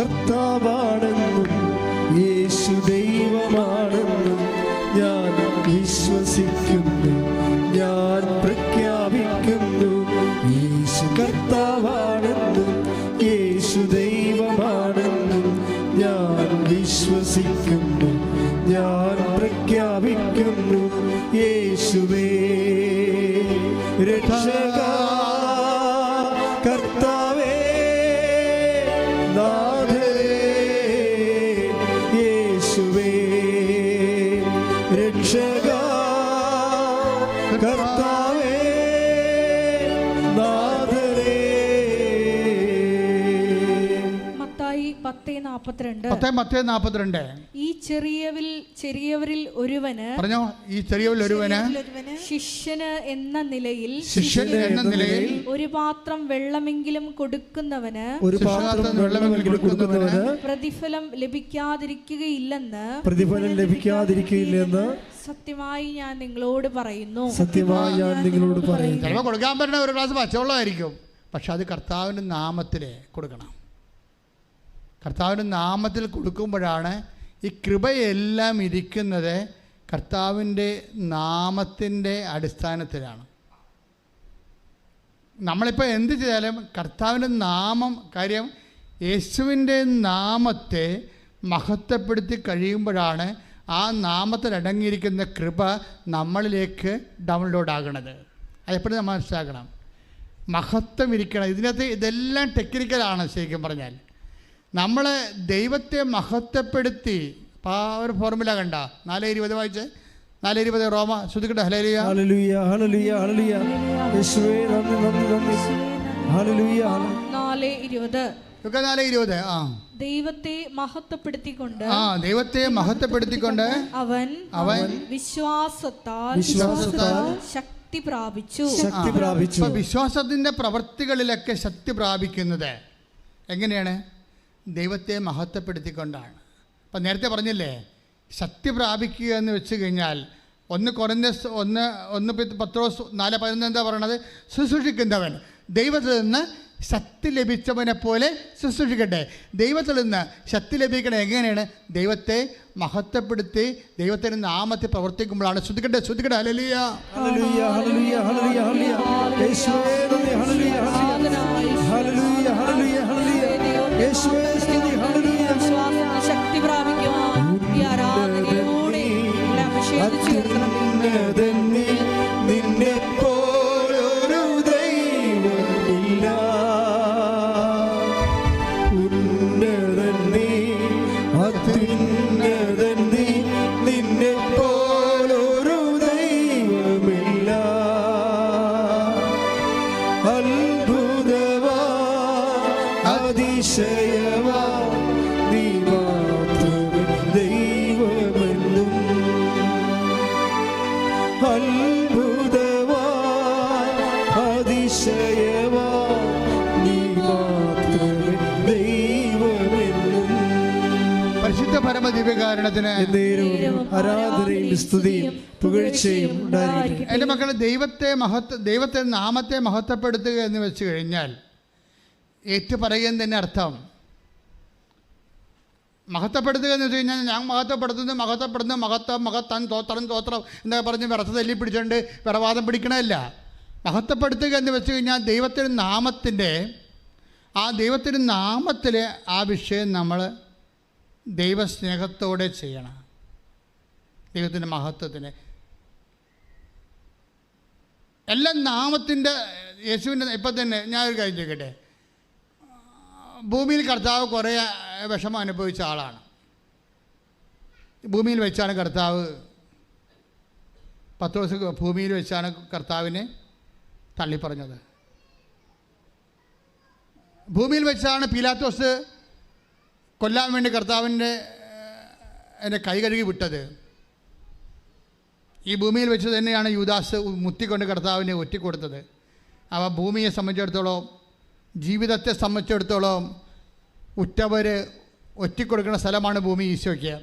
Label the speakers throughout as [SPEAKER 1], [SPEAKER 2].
[SPEAKER 1] കർത്താവാണെന്നും യേശു ദൈവമാണെന്നും ഞാൻ വിശ്വസിക്കുന്നു.
[SPEAKER 2] നാൽപ്പത്തിരണ്ട്
[SPEAKER 3] ഈ ചെറിയവിൽ ചെറിയവരിൽ ഒരുവന്
[SPEAKER 2] പറഞ്ഞോ ഈ ചെറിയവരിൽ ഒരുവന്?
[SPEAKER 3] ശിഷ്യന് എന്ന നിലയിൽ
[SPEAKER 2] ശിഷ്യൻ എന്ന നിലയിൽ
[SPEAKER 3] ഒരു പാത്രം വെള്ളമെങ്കിലും കൊടുക്കുന്നവന്
[SPEAKER 1] ഒരു പാത്രം വെള്ളമെങ്കിലും കൊടുക്കുന്നവന്
[SPEAKER 3] പ്രതിഫലം ലഭിക്കാതിരിക്കുകയില്ലെന്ന്
[SPEAKER 1] പ്രതിഫലം ലഭിക്കാതിരിക്കുകയില്ലെന്ന്
[SPEAKER 3] സത്യമായി ഞാൻ നിങ്ങളോട് പറയുന്നു.
[SPEAKER 1] സത്യമായി ഞാൻ നിങ്ങളോട് പറയുന്നു.
[SPEAKER 2] ചിലപ്പോൾ കൊടുക്കാൻ പറ്റുന്ന ഒരു ഗ്ലാസ് പച്ചവെള്ളമായിരിക്കും പക്ഷെ അത് കർത്താവിന്റെ നാമത്തിൽ കൊടുക്കണം. കർത്താവിന്റെ നാമത്തിൽ കൊടുക്കുമ്പോഴാണ് ഈ കൃപയെല്ലാം ഇരിക്കുന്നത് കർത്താവിന്റെ നാമത്തിന്റെ അടിസ്ഥാനത്തിലാണ്. നമ്മളിപ്പോൾ എന്ത് ചെയ്താലും കർത്താവിന്റെ നാമം കാര്യം യേശുവിന്റെ നാമത്തെ മഹത്വപ്പെടുത്തി കഴിയുമ്പോഴാണ് ആ നാമത്തിൽ അടങ്ങിയിരിക്കുന്ന കൃപ നമ്മളിലേക്ക് ഡൗൺലോഡ് ആകണത്. അതെപ്പോഴും നമ്മൾ മനസ്സിലാക്കണം. മഹത്വം ഇരിക്കണം. ഇതിനകത്ത് ഇതെല്ലാം ടെക്നിക്കലാണ് ശരിക്കും പറഞ്ഞാൽ. നമ്മൾ ദൈവത്തെ മഹത്വപ്പെടുത്തി അപ്പോൾ ആ ഒരു ഫോർമുല കണ്ട. നാല് ഇരുപത് വായിച്ചേ? നാല് ഇരുപത് റോമ ശ്രുതിക്കട്ടെ. Hallelujah
[SPEAKER 1] hallelujah hallelujah hallelujah. യേശുവേ നന്ദി നന്ദി നന്ദി. ഹല്ലേലൂയ
[SPEAKER 3] നാല് ഇരുപത്.
[SPEAKER 2] നാല് ഇരുപത് ആ.
[SPEAKER 3] ദൈവത്തെ മഹത്വപ്പെടുത്തിക്കൊണ്ട്
[SPEAKER 2] ആ ദൈവത്തെ മഹത്വപ്പെടുത്തിക്കൊണ്ട്
[SPEAKER 3] അവൻ
[SPEAKER 2] അവൻ
[SPEAKER 3] വിശ്വാസത്താൽ
[SPEAKER 1] വിശ്വാസത്താൽ
[SPEAKER 3] ശക്തി പ്രാപിച്ചു.
[SPEAKER 1] ശക്തി പ്രാപിച്ചു.
[SPEAKER 2] വിശ്വാസത്തിന്റെ പ്രവർത്തികളിലൊക്കെ പ്രവൃത്തികളിലൊക്കെ ശക്തി പ്രാപിക്കുന്നത് എങ്ങനെയാണ്? ദൈവത്തെ മഹത്വപ്പെടുത്തിക്കൊണ്ടാണ്. അപ്പം നേരത്തെ പറഞ്ഞില്ലേ ശക്തി പ്രാപിക്കുക എന്ന് വെച്ച് കഴിഞ്ഞാൽ ഒന്ന് കുറഞ്ഞ ഒന്ന് ഒന്ന് പത്ത് നാല് പതിനൊന്ന് എന്താ പറയണത്? ശുശ്രൂഷിക്കുന്നവൻ ദൈവത്തിൽ നിന്ന് ശക്തി ലഭിച്ചവനെ പോലെ ശുശ്രൂഷിക്കട്ടെ ദൈവത്തിൽ നിന്ന് ശക്തി ലഭിക്കണ എങ്ങനെയാണ്? ദൈവത്തെ മഹത്വപ്പെടുത്തി ദൈവത്തിന്റെ നാമത്തിൽ പ്രവർത്തിക്കുമ്പോഴാണ്. ശ്രദ്ധിക്കട്ടെ ശ്രദ്ധിക്കട്ടെ. അലലിയ
[SPEAKER 3] ശക്തി പ്രാപിക്കുവാൻ ആരാധനയോടെ അഭിഷേകിച്ചു
[SPEAKER 1] ആരാധനയും സ്തുതിയും പുകഴ്ചയും ഉണ്ടായിരിക്കും
[SPEAKER 2] എന്റെ മക്കൾ ദൈവത്തെ മഹത്വ ദൈവത്തെ നാമത്തെ മഹത്വപ്പെടുത്തുക എന്ന് വെച്ച് കഴിഞ്ഞാൽ ഏറ്റു പറയുക തന്നെ അർത്ഥം. മഹത്വപ്പെടുത്തുക എന്ന് വെച്ച് കഴിഞ്ഞാൽ ഞാൻ മഹത്വപ്പെടുത്തുന്നു മഹത്വപ്പെടുന്നു മഹത്വം മഹത്താൻ തോത്രം തോത്രം എന്നൊക്കെ പറഞ്ഞ് വിറത്ത് തല്ലി പിടിച്ചുകൊണ്ട് വിറവാദം പിടിക്കണമല്ല മഹത്വപ്പെടുത്തുക എന്ന് വെച്ച് കഴിഞ്ഞാൽ ദൈവത്തിന്റെ നാമത്തിന്റെ ആ ദൈവത്തിന്റെ നാമത്തിൽ ആ വിഷയം നമ്മൾ ദൈവസ്നേഹത്തോടെ ചെയ്യണം. ദൈവത്തിന്റെ മഹത്വത്തിന്. എല്ലാം നാമത്തിന്റെ യേശുവിന്റെ ഇപ്പം തന്നെ ഞാൻ ഒരു കാര്യം ചോദിക്കട്ടെ? ഭൂമിയിൽ കർത്താവ് കുറേ വിഷമം അനുഭവിച്ച ആളാണ്. ഭൂമിയിൽ വെച്ചാണ് കർത്താവ് പത്ത് ദിവസം ഭൂമിയിൽ വെച്ചാണ് കർത്താവിനെ തള്ളിപ്പറഞ്ഞത്. ഭൂമിയിൽ വെച്ചാണ് പീലാത്തോസ് കൊല്ലാൻ വേണ്ടി കർത്താവിന്റെ എന്റെ കൈ കഴുകി വിട്ടത്. ഈ ഭൂമിയിൽ വെച്ച് തന്നെയാണ് യുദാസ് മുത്തിക്കൊണ്ട് കർത്താവിനെ ഒറ്റിക്കൊടുത്തത്. അവ ഭൂമിയെ സംബന്ധിച്ചിടത്തോളം ജീവിതത്തെ സംബന്ധിച്ചിടത്തോളം ഉറ്റവർ ഒറ്റിക്കൊടുക്കുന്ന സ്ഥലമാണ് ഭൂമി ഈശോയ്ക്ക്.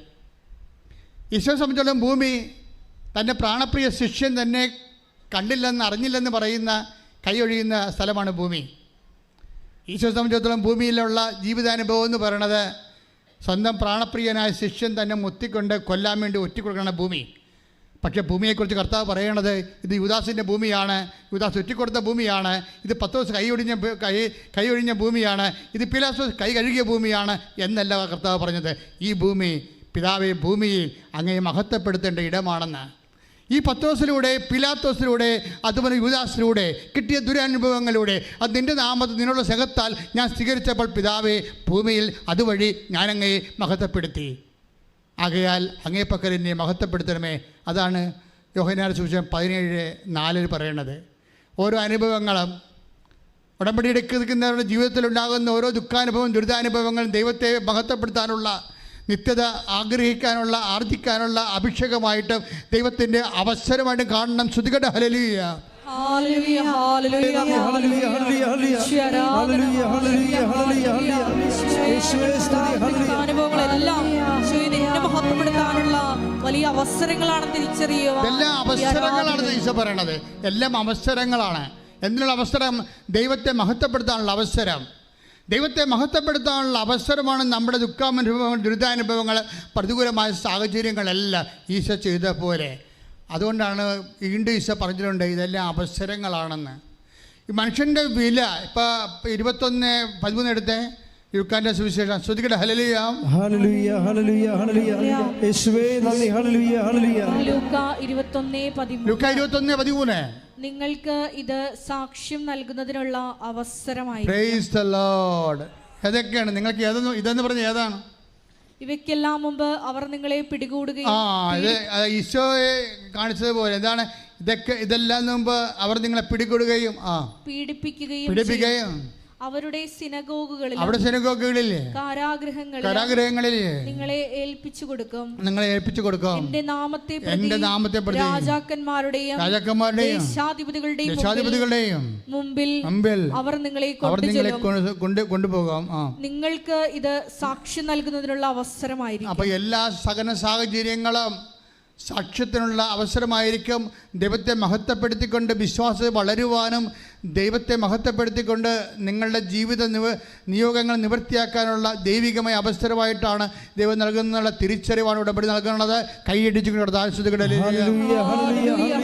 [SPEAKER 2] ഈശോയെ സംബന്ധിച്ചിടത്തോളം ഭൂമി തന്റെ പ്രാണപ്രിയ ശിഷ്യൻ തന്നെ കണ്ടില്ലെന്ന് അറിഞ്ഞില്ലെന്ന് പറയുന്ന കൈയൊഴിയുന്ന സ്ഥലമാണ് ഭൂമി. ഈശോ സംബന്ധിച്ചിടത്തോളം ഭൂമിയിലുള്ള ജീവിതാനുഭവം എന്ന് പറയണത് സ്വന്തം പ്രാണപ്രിയനായ ശിഷ്യൻ തന്നെ മുത്തിക്കൊണ്ട് കൊല്ലാൻ വേണ്ടി ഒറ്റിക്കൊടുക്കുന്ന ഭൂമി. പക്ഷേ ഭൂമിയെക്കുറിച്ച് കർത്താവ് പറയണത് ഇത് യുദാസിന്റെ ഭൂമിയാണ് യുദാസ് ഒറ്റിക്കൊടുത്ത ഭൂമിയാണ് ഇത് പത്ത് ദിവസം കൈ ഒഴിഞ്ഞ കൈ കൈ ഒഴിഞ്ഞ ഭൂമിയാണ് ഇത് പിലാസ് കൈ കഴുകിയ ഭൂമിയാണ് എന്നല്ല കർത്താവ് പറഞ്ഞത്. ഈ ഭൂമി പിതാവെ ഭൂമിയിൽ അങ്ങേ മഹത്വപ്പെടുത്തേണ്ട ഇടമാണെന്ന്. ഈ പത്തോസിലൂടെ പിലാത്തോസിലൂടെ അതുപോലെ യുദാസിലൂടെ കിട്ടിയ ദുരനുഭവങ്ങളിലൂടെ അത് നിന്റെ നാമത്തിൽ നിന്നുള്ള സഹത്താൽ ഞാൻ സ്വീകരിച്ചപ്പോൾ പിതാവെ ഭൂമിയിൽ അതുവഴി ഞാനങ്ങയെ മഹത്വപ്പെടുത്തി. ആകയാൽ അങ്ങേപ്പക്കൽ എന്നെ മഹത്വപ്പെടുത്തണമേ. അതാണ് യോഹനാർ സൂചന പതിനേഴ് നാലിൽ പറയണത് ഓരോ അനുഭവങ്ങളും ഉടമ്പടി എടുക്കുന്നവരുടെ ജീവിതത്തിലുണ്ടാകുന്ന ഓരോ ദുഃഖാനുഭവം ദുരിതാനുഭവങ്ങളും ദൈവത്തെ മഹത്വപ്പെടുത്താനുള്ള നിത്യത ആഗ്രഹിക്കാനുള്ള ആർജിക്കാനുള്ള അഭിഷേകമായിട്ടും ദൈവത്തിന്റെ അവസരമായിട്ട് കാണണം ശ്രുതികട hallelujah
[SPEAKER 3] hallelujah, hallelujah,
[SPEAKER 1] hallelujah, hallelujah, hallelujah. Hallelujah, hallelujah, hallelujah. യേശുവേ സ്തുതി, ഹല്ലേലൂയ.
[SPEAKER 3] അനുഭവങ്ങളെല്ലാം മഹത്വപ്പെടുത്താനുള്ള വലിയ അവസരങ്ങളാണ് തിരിച്ചറിയുക
[SPEAKER 2] എല്ലാ അവസരങ്ങളാണ് ഈശോ പറയണത്. എല്ലാം അവസരങ്ങളാണ്. എന്തിനുള്ള അവസരം ദൈവത്തെ മഹത്വപ്പെടുത്താനുള്ള അവസരം. ദൈവത്തെ മഹത്വപ്പെടുത്താനുള്ള അവസരമാണ് നമ്മുടെ ദുഃഖാനുഭവങ്ങൾ ദുരിതാനുഭവങ്ങൾ പ്രതികൂലമായ സാഹചര്യങ്ങളെല്ലാം ഈശോ ചെയ്ത പോലെ. അതുകൊണ്ടാണ് വീണ്ടും ഈശോ പറഞ്ഞിട്ടുണ്ട് ഇതെല്ലാം അവസരങ്ങളാണെന്ന്. ഈ മനുഷ്യന്റെ വില ഇപ്പോൾ ഇരുപത്തൊന്ന് പതിമൂന്ന് എടുത്തേ. യുക്കാന്റെ സുവിശേഷം. ശ്രുതികട ഹലലിയ
[SPEAKER 1] ഹലലിയ ഹലലിയ ഹലലിയ യേശുവേ നന്ദി. ഹലലിയ ഹലലിയ
[SPEAKER 3] ലൂക്ക ഇരുപത്തൊന്ന് പതിമൂന്ന്.
[SPEAKER 2] ലുക്ക ഇരുപത്തൊന്ന് പതിമൂന്ന്.
[SPEAKER 3] നിങ്ങൾക്ക് ഇത് സാക്ഷ്യം നൽകുന്നതിനുള്ള അവസരമായി.
[SPEAKER 2] പ്രൈസ് ദി ലോർഡ് ഏതൊക്കെയാണ്? നിങ്ങൾക്ക് ഏതെന്ന് ഇതെന്ന് പറഞ്ഞ ഏതാണ്?
[SPEAKER 3] ഇവയ്ക്കെല്ലാം മുമ്പ് അവർ നിങ്ങളെ പിടികൂടുകയും
[SPEAKER 2] ആ ഇത് ഈശോയെ കാണിച്ചതുപോലെ. എന്താണ്? ഇതൊക്കെ ഇതെല്ലാം മുമ്പ് അവർ നിങ്ങളെ പിടികൂടുകയും ആ.
[SPEAKER 3] പീഡിപ്പിക്കുകയും ചെയ്യും. അവരുടെ സിനഗോഗുകളിൽ
[SPEAKER 2] അവിടെ സിനഗോഗുകളില്ലേ
[SPEAKER 3] കാരാഗ്രഹങ്ങളിൽ
[SPEAKER 2] കാരാഗ്രഹങ്ങളിൽ
[SPEAKER 3] നിങ്ങളെ ഏൽപ്പിച്ചു കൊടുക്കും.
[SPEAKER 2] നിങ്ങളെ ഏൽപ്പിച്ചു കൊടുക്കും.
[SPEAKER 3] എന്റെ നാമത്തെ പ്രതി
[SPEAKER 2] എന്റെ നാമത്തെ പ്രതി
[SPEAKER 3] രാജാക്കന്മാരുടെയും
[SPEAKER 2] രാജാക്കന്മാരുടെയും
[SPEAKER 3] ദേശാധിപതികളുടെയും
[SPEAKER 2] ദേശാധിപതികളുടെയും
[SPEAKER 3] മുമ്പിൽ
[SPEAKER 2] മുമ്പിൽ
[SPEAKER 3] അവർ നിങ്ങളെ
[SPEAKER 2] അവർ നിങ്ങളെ കൊണ്ട് കൊണ്ട് കൊണ്ടുപോകാം.
[SPEAKER 3] നിങ്ങൾക്ക് ഇത് സാക്ഷ്യം നൽകുന്നതിനുള്ള അവസരമായിരിക്കും.
[SPEAKER 2] അപ്പോൾ എല്ലാ സകല സാഹചര്യങ്ങളും സാക്ഷ്യത്തിനുള്ള അവസരമായിരിക്കും ദൈവത്തെ മഹത്വപ്പെടുത്തിക്കൊണ്ട് വിശ്വാസം വളരുവാനും ദൈവത്തെ മഹത്വപ്പെടുത്തിക്കൊണ്ട് നിങ്ങളുടെ ജീവിത നിവ നിയോഗങ്ങൾ നിവൃത്തിയാക്കാനുള്ള ദൈവികമായ അവസരമായിട്ടാണ് ദൈവം നൽകുന്നുള്ള തിരിച്ചറിവാണ് ഉടമ്പടി നൽകുന്നത്. കൈയടിച്ചുകൊണ്ട് ആശ്വതികളിൽ
[SPEAKER 1] ഹല്ലേലൂയ, ഹല്ലേലൂയ,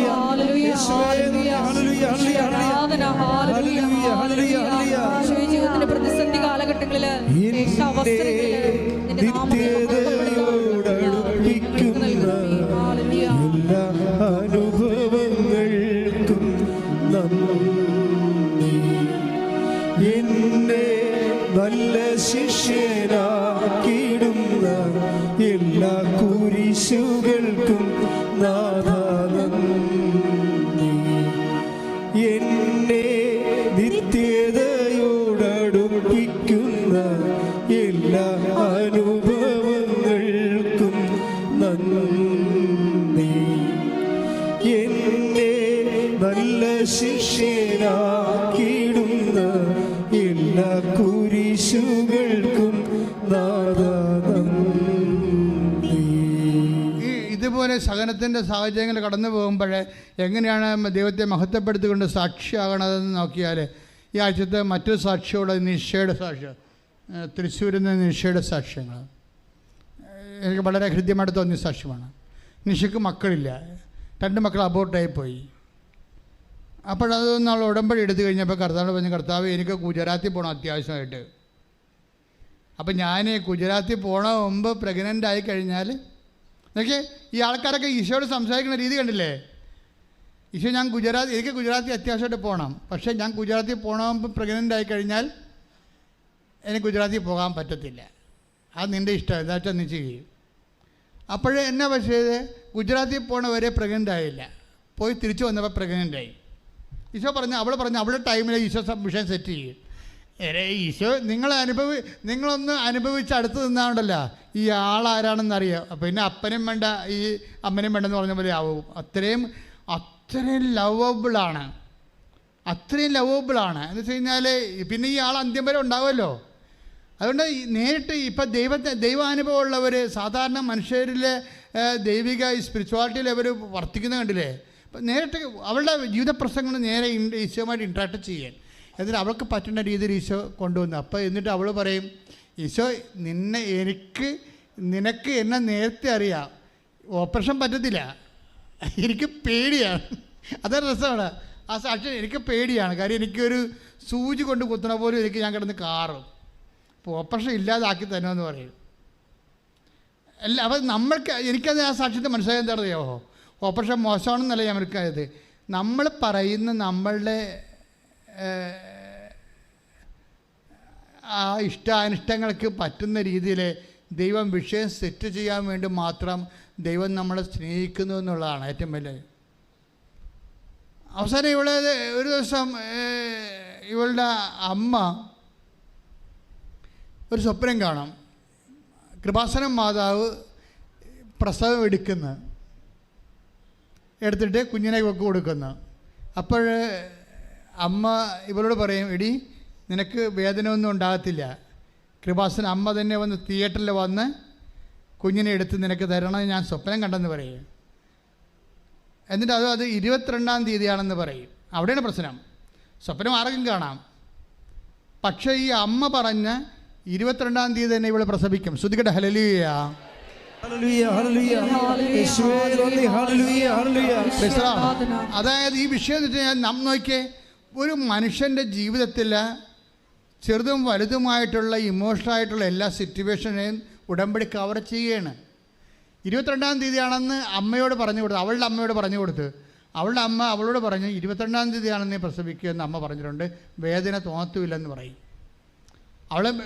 [SPEAKER 1] നല്ല ശിഷ്യനാക്കിയിടുന്ന
[SPEAKER 2] ഈ ഇതുപോലെ സഹനത്തിന്റെ സാഹചര്യങ്ങൾ കടന്നു പോകുമ്പോൾ എങ്ങനെയാണ് ദൈവത്തെ മഹത്വപ്പെടുത്തിക്കൊണ്ട് സാക്ഷിയാകണതെന്ന് നോക്കിയാൽ ഈ ആഴ്ചത്തെ മറ്റൊരു സാക്ഷിയോടെ നിഷയുടെ സാക്ഷ്യം തൃശ്ശൂരിൽ നിന്ന് നിഷയുടെ സാക്ഷ്യങ്ങൾ. എനിക്ക് വളരെ ഹൃദ്യമായിട്ട് തോന്നിയ സാക്ഷ്യമാണ്. നിഷയ്ക്ക് മക്കളില്ല. രണ്ട് മക്കൾ അബോർട്ടായി പോയി അപ്പോഴതൊന്നും അവൾ ഉടമ്പടി എടുത്തു കഴിഞ്ഞപ്പോൾ കർത്താവ് പറഞ്ഞു കർത്താവ് എനിക്ക് ഗുജറാത്തിൽ പോകണം അത്യാവശ്യമായിട്ട്. അപ്പം ഞാൻ ഗുജറാത്തിൽ പോണ മുമ്പ് പ്രഗ്നന്റ് ആയി കഴിഞ്ഞാൽ നോക്കിയേ ഈ ആൾക്കാരൊക്കെ ഈശോയോട് സംസാരിക്കുന്ന രീതി കണ്ടില്ലേ? ഈശോ ഞാൻ ഗുജറാത്ത് എനിക്ക് ഗുജറാത്തിൽ അത്യാവശ്യമായിട്ട് പോകണം പക്ഷേ ഞാൻ ഗുജറാത്തിൽ പോകണമെന്ന് പ്രഗ്നന്റ് ആയി കഴിഞ്ഞാൽ എനിക്ക് ഗുജറാത്തിൽ പോകാൻ പറ്റത്തില്ല. അത് നിന്റെ ഇഷ്ടം. എന്താ വെച്ചാൽ നീ ചെയ്യും. അപ്പോഴേ എന്നാ പക്ഷേ ഗുജറാത്തിൽ പോണവരെ പ്രഗ്നന്റ് ആയില്ല. പോയി തിരിച്ചു വന്നപ്പോൾ പ്രഗ്നന്റ് ആയി. ഈശോ പറഞ്ഞു അവൾ പറഞ്ഞു അവളുടെ ടൈമിൽ ഈശോ വിഷയം സെറ്റ് ചെയ്യും. ഈശോ നിങ്ങൾ അനുഭവി നിങ്ങളൊന്ന് അനുഭവിച്ച് അടുത്ത് നിന്നാണ്ടല്ല ഈ ആളാരാണെന്ന് അറിയാം പിന്നെ അപ്പനും വേണ്ട ഈ അമ്മനും വേണ്ടെന്ന് പറഞ്ഞ പോലെ ആവും. അത്രയും അത്രയും ലവബിളാണ് അത്രയും ലവബിളാണ് എന്ന് വെച്ച് കഴിഞ്ഞാൽ പിന്നെ ഈ ആൾ അന്ത്യം വരെ ഉണ്ടാവുമല്ലോ. അതുകൊണ്ട് നേരിട്ട് ഇപ്പം ദൈവത്തെ ദൈവാനുഭവമുള്ളവർ സാധാരണ മനുഷ്യരിലെ ദൈവിക സ്പിരിച്വാലിറ്റിയിൽ അവർ വർത്തിക്കുന്ന കണ്ടില്ലേ? നേരിട്ട് അവളുടെ ജീവിത പ്രസംഗങ്ങൾ നേരെ ഈശോയുമായിട്ട് ഇൻട്രാക്ട് ചെയ്യാൻ. എന്നിട്ട് അവൾക്ക് പറ്റുന്ന രീതിയിൽ ഈശോ കൊണ്ടുവന്നു. അപ്പോൾ എന്നിട്ട് അവൾ പറയും ഈശോ നിന്നെ എനിക്ക് നിനക്ക് എന്നെ നേരത്തെ അറിയാം. ഓപ്പറേഷൻ പറ്റത്തില്ല. എനിക്ക് പേടിയാണ്. അതൊരു രസമാണ്. ആ സാക്ഷി എനിക്ക് പേടിയാണ്. കാര്യം എനിക്കൊരു സൂചി കൊണ്ട് കുത്തണ പോലും എനിക്ക് ഞാൻ കിടന്ന് കാറും. അപ്പോൾ ഓപ്പറേഷൻ ഇല്ലാതാക്കി തന്നെയെന്ന് പറയും. അല്ല അപ്പം നമ്മൾക്ക് എനിക്കത് ആ സാക്ഷ്യത്തെ മനസ്സിലായത് എന്താണെന്ന് അറിയാമോ ഓപ്പറേഷൻ മോശമാണെന്നല്ല ഞാൻ മനസ്സിലായത്. നമ്മൾ പറയുന്ന നമ്മളുടെ ആ ഇഷ്ടാനിഷ്ടങ്ങൾക്ക് പറ്റുന്ന രീതിയിൽ ദൈവം വിഷയം സെറ്റ് ചെയ്യാൻ വേണ്ടി മാത്രം ദൈവം നമ്മളെ സ്നേഹിക്കുന്നു എന്നുള്ളതാണ് ഏറ്റവും വലിയ അവസാനം ഇവിടെ ഒരു ദിവസം ഇവളുടെ അമ്മ ഒരു സ്വപ്നം കാണാം. കൃപാസനം മാതാവ് പ്രസവം എടുക്കുന്നു. എടുത്തിട്ട് കുഞ്ഞിനെ കൊടുക്കുന്നു. അപ്പോൾ അമ്മ ഇവരോട് പറയും എടി നിനക്ക് വേദന ഒന്നും ഉണ്ടാകത്തില്ല. കൃപാസന അമ്മ തന്നെ വന്ന് തിയേറ്ററിൽ വന്ന് കുഞ്ഞിനെ എടുത്ത് നിനക്ക് തരണമെന്ന് ഞാൻ സ്വപ്നം കണ്ടെന്ന് പറയും. എന്നിട്ട് അത് അത് ഇരുപത്തിരണ്ടാം തീയതിയാണെന്ന് പറയും. അവിടെയാണ് പ്രശ്നം. സ്വപ്നം ആർക്കും കാണാം. പക്ഷേ ഈ അമ്മ പറഞ്ഞ ഇരുപത്തിരണ്ടാം തീയതി തന്നെ ഇവൾ പ്രസവിക്കും. ശ്രുതികട്ടെ ഹലലിയ
[SPEAKER 1] ഹല്ലേലൂയ ഹല്ലേലൂയ. യേശുവേ നന്ദി ഹല്ലേലൂയ. ഹല്ലേലൂയ
[SPEAKER 2] അതായത് ഈ വിഷയം എന്ന് വെച്ചാൽ നാം നോക്കിയേ ഒരു മനുഷ്യന്റെ ജീവിതത്തിൽ ചെറുതും വലുതുമായിട്ടുള്ള ഇമോഷണലായിട്ടുള്ള എല്ലാ സിറ്റുവേഷനെയും ഉടമ്പടി കവർ ചെയ്യുകയാണ് ഇരുപത്തിരണ്ടാം തീയതിയാണെന്ന് അമ്മയോട് പറഞ്ഞു കൊടുത്തു അവളുടെ അമ്മയോട് പറഞ്ഞു കൊടുത്ത് അവളുടെ അമ്മ അവളോട് പറഞ്ഞു ഇരുപത്തിരണ്ടാം തീയതിയാണെന്ന് നീ പ്രസവിക്കുക എന്ന് അമ്മ പറഞ്ഞിട്ടുണ്ട്. വേദന തോന്നത്തുമില്ലെന്ന് പറയും. അവൾ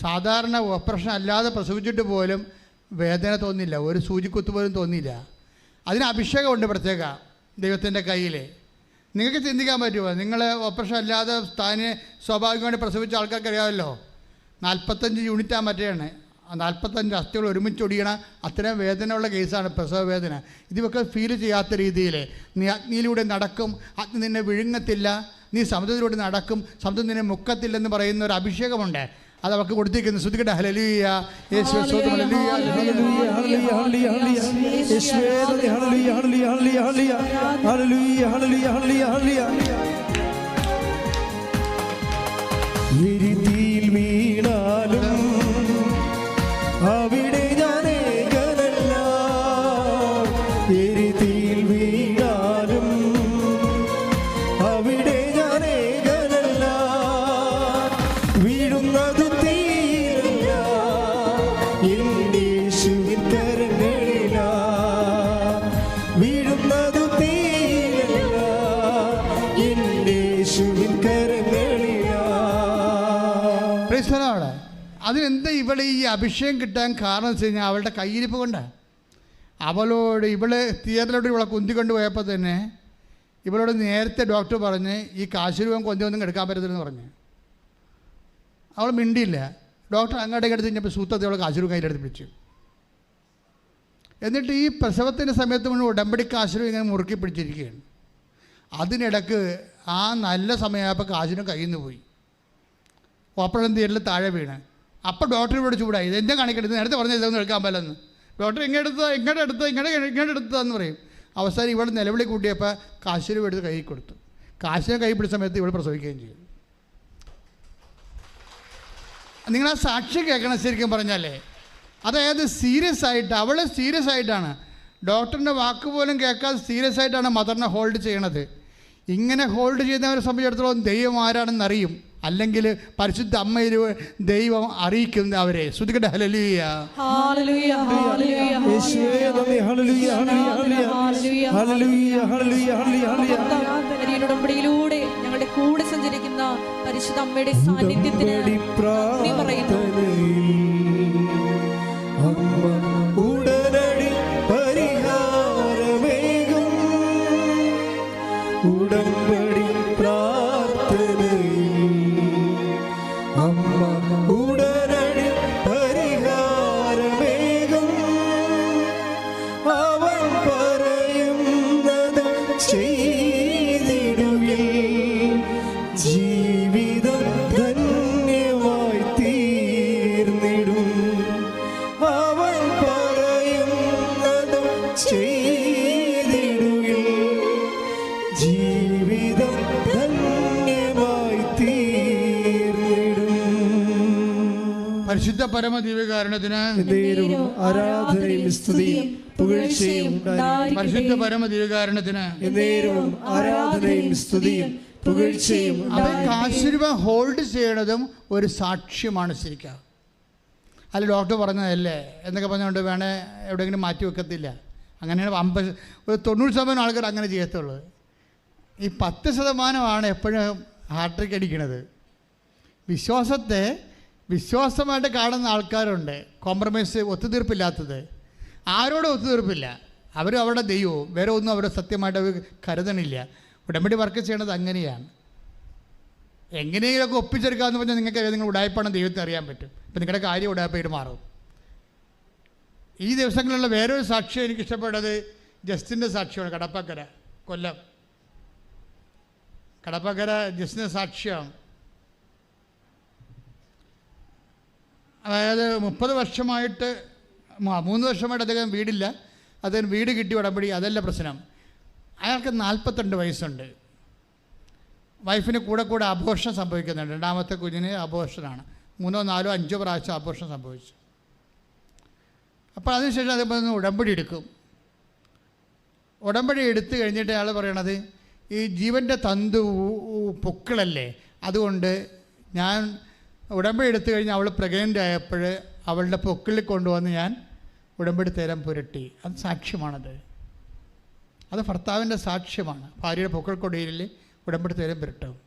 [SPEAKER 2] സാധാരണ ഓപ്പറേഷൻ അല്ലാതെ പ്രസവിച്ചിട്ട് പോലും വേദന തോന്നില്ല. ഒരു സൂചിക്കുത്ത് പോലും തോന്നിയില്ല അതിന് അഭിഷേകമുണ്ട് പ്രത്യേക ദൈവത്തിന്റെ കയ്യിൽ നിങ്ങൾക്ക് ചിന്തിക്കാൻ പറ്റുമോ? നിങ്ങൾ ഓപ്പറേഷൻ അല്ലാതെ താനെ സ്വാഭാവികമായി പ്രസവിച്ച ആൾക്കാർക്ക് അറിയാമല്ലോ. നാൽപ്പത്തഞ്ച് യൂണിറ്റ് മറ്റേയാണ് നാൽപ്പത്തഞ്ച് അസ്ഥികൾ ഒരുമിച്ച് ഒടിയണ അത്രയും വേദനയുള്ള കേസാണ് പ്രസവ വേദന. ഇതൊക്കെ ഫീൽ ചെയ്യാത്ത രീതിയിൽ നീ അഗ്നിയിലൂടെ നടക്കും അഗ്നി നിന്നെ വിഴുങ്ങത്തില്ല നീ സമുദ്രത്തിലൂടെ നടക്കും സമുദ്രം നിന്നെ മുക്കത്തില്ലെന്ന് പറയുന്ന ഒരു അഭിഷേകമുണ്ട്. അത് അവർക്ക് കൊടുത്തിരിക്കുന്നു ശ്രദ്ധിക്കട്ടെ ഹലലിയ യേശു സ്തോത്രം, ഇവളെ ഈ അഭിഷേകം കിട്ടാൻ കാരണം വെച്ച് കഴിഞ്ഞാൽ അവളുടെ കയ്യിരിപ്പ് കൊണ്ടാണ് അവളോട് ഇവൾ തിയേറ്ററിലോട്ട് ഇവളെ കുന്തി പോയപ്പോൾ തന്നെ ഇവളോട് നേരത്തെ ഡോക്ടർ പറഞ്ഞ് ഈ കാശുരൂപം കൊന്തിയൊന്നും എടുക്കാൻ പറ്റത്തില്ലെന്ന് പറഞ്ഞു. അവൾ മിണ്ടിയില്ല. ഡോക്ടർ അങ്ങോട്ടേക്ക് എടുത്ത് കഴിഞ്ഞപ്പോൾ സൂത്രത്തെ അവളെ കാശുരൂപം കയ്യിലെടുത്ത് പിടിച്ചു. എന്നിട്ട് ഈ പ്രസവത്തിന്റെ സമയത്ത് മുഴുവൻ ഉടമ്പടി കാശുരൂപം ഇങ്ങനെ മുറുക്കി പിടിച്ചിരിക്കുകയാണ്. അതിനിടക്ക് ആ നല്ല സമയമായപ്പോൾ കാശിനും കയ്യിൽ നിന്ന് പോയി. ഓപ്പറേഷൻ തിയേറ്ററിൽ താഴെ വീണ്. അപ്പോൾ ഡോക്ടർ ഇവിടെ ചൂടായി. ഇത് എന്താ കണക്കെടുത്ത് നേരത്തെ പറഞ്ഞ ഇതൊന്നും എടുക്കാൻ പറ്റില്ലെന്ന്. ഡോക്ടർ ഇങ്ങനെ എടുത്തോ ഇങ്ങനെ എടുത്ത് ഇങ്ങനെ ഇങ്ങനെ എടുത്തതെന്ന് പറയും. അവസാനം ഇവിടെ നിലവിളി കൂട്ടിയപ്പോൾ കാശൂരി എടുത്ത് കൈ കൊടുത്തു. കാശിനെ കൈ പിടിച്ച സമയത്ത് ഇവിടെ പ്രസവിക്കുകയും ചെയ്തു. നിങ്ങൾ ആ സാക്ഷി കേൾക്കണം ശരിക്കും പറഞ്ഞാലേ. അതായത് സീരിയസ് ആയിട്ട് അവൾ സീരിയസ് ആയിട്ടാണ്. ഡോക്ടറിന്റെ വാക്ക് പോലും കേൾക്കാതെ സീരിയസ് ആയിട്ടാണ് മദറിനെ ഹോൾഡ് ചെയ്യണത്. ഇങ്ങനെ ഹോൾഡ് ചെയ്യുന്നവരെ സംബന്ധിച്ചിടത്തോളം ദൈവം ആരാണെന്ന് അറിയും അല്ലെങ്കിൽ പരിശുദ്ധ അമ്മയിൽ ദൈവം അറിയിക്കുന്ന അവരെ. ശ്രുതികട്ടെ ഹലലിയ
[SPEAKER 3] ഹല്ലേലൂയ ഹല്ലേലൂയ
[SPEAKER 1] യേശുവേ നന്ദി hallelujah hallelujah hallelujah. Hallelujah. Hallelujah hallelujah
[SPEAKER 3] Kariyan ഉടമ്പടിയിലൂടെ ഞങ്ങളുടെ കൂടെ സഞ്ചരിക്കുന്ന പരിശുദ്ധ അമ്മയുടെ സാന്നിധ്യത്തിന് പറയുന്നു.
[SPEAKER 2] പരിശുദ്ധ പരമ ദിവ്യകാരണത്തിന്
[SPEAKER 1] ആരാധനയും സ്തുതിയും പുകഴ്ചയും.
[SPEAKER 2] പരിശുദ്ധ പരമ ദിവ്യകാരണത്തിന്
[SPEAKER 1] നേരവും ആരാധനയും സ്തുതിയും പുകഴ്ചയും
[SPEAKER 2] അവൻ കാശുരൂപ ഹോൾഡ് ചെയ്യണതും ഒരു സാക്ഷ്യമാണ് ശരിക്കും. അല്ല ഡോക്ടർ പറഞ്ഞതല്ലേ? എന്നൊക്കെ പറഞ്ഞുകൊണ്ട് വേണേ എവിടെയെങ്കിലും മാറ്റി വെക്കത്തില്ല. അങ്ങനെയാണ് അമ്പത് ഒരു തൊണ്ണൂറ് ശതമാനം ആൾക്കാർ അങ്ങനെ ചെയ്യത്തുള്ളൂ. ഈ പത്ത് ശതമാനമാണ് എപ്പോഴും ഹാർട്രിക്ക് അടിക്കണത്. വിശ്വാസത്തെ വിശ്വാസമായിട്ട് കാണുന്ന ആൾക്കാരുണ്ട്. കോംപ്രമൈസ് ഒത്തുതീർപ്പില്ലാത്തത്. ആരോടും ഒത്തുതീർപ്പില്ല. അവരും അവരുടെ ദൈവവും. വേറെ ഒന്നും അവരുടെ സത്യമായിട്ട് അവർ കരുതണില്ല. ഉടമ്പടി വർക്ക് ചെയ്യണത് അങ്ങനെയാണ്. എങ്ങനെയെങ്കിലുമൊക്കെ ഒപ്പിച്ചെടുക്കാമെന്ന് പറഞ്ഞാൽ നിങ്ങൾക്ക് നിങ്ങൾ ഉടായ്പാണ് ദൈവത്തെ അറിയാൻ പറ്റും. ഇപ്പം നിങ്ങളുടെ കാര്യം ഉടായ്പയിട്ട് മാറും. ഈ ദിവസങ്ങളിലുള്ള വേറൊരു സാക്ഷ്യം എനിക്ക് ഇഷ്ടപ്പെട്ടത് ജസ്റ്റിന്റെ സാക്ഷ്യമാണ്. കടപ്പക്കര കൊല്ലം. കടപ്പക്കര ജസ്റ്റിന്റെ സാക്ഷ്യം അതായത് മുപ്പത് വർഷമായിട്ട് മൂന്ന് വർഷമായിട്ട് അദ്ദേഹം വീടില്ല. അദ്ദേഹം വീട് കിട്ടി ഉടമ്പടി അതല്ല പ്രശ്നം. അയാൾക്ക് നാൽപ്പത്തിരണ്ട് വയസ്സുണ്ട്. വൈഫിന് കൂടെ കൂടെ അബോർഷൻ സംഭവിക്കുന്നുണ്ട്. രണ്ടാമത്തെ കുഞ്ഞിന് അബോർഷനാണ് മൂന്നോ നാലോ അഞ്ചോ പ്രാവശ്യം അബോർഷൻ സംഭവിച്ചു. അപ്പോൾ അതിനുശേഷം അതേപോലെ ഉടമ്പടി എടുക്കും. ഉടമ്പടി എടുത്തു കഴിഞ്ഞിട്ട് അയാൾ പറയണത് ഈ ജീവന്റെ തന്തു പൊക്കിളല്ലേ? അതുകൊണ്ട് ഞാൻ ഉടമ്പടി എടുത്തു കഴിഞ്ഞ് അവൾ പ്രഗ്നന്റ് ആയപ്പോൾ അവളുടെ പൊക്കിൽ കൊണ്ടുവന്ന് ഞാൻ ഉടമ്പടി തേരം പുരട്ടി. അത് സാക്ഷ്യമാണത്. അത് ഭർത്താവിന്റെ സാക്ഷ്യമാണ്. ഭാര്യയുടെ പൊക്കിൾ കൊടിയിൽ ഉടമ്പടി തേരം പുരട്ടും.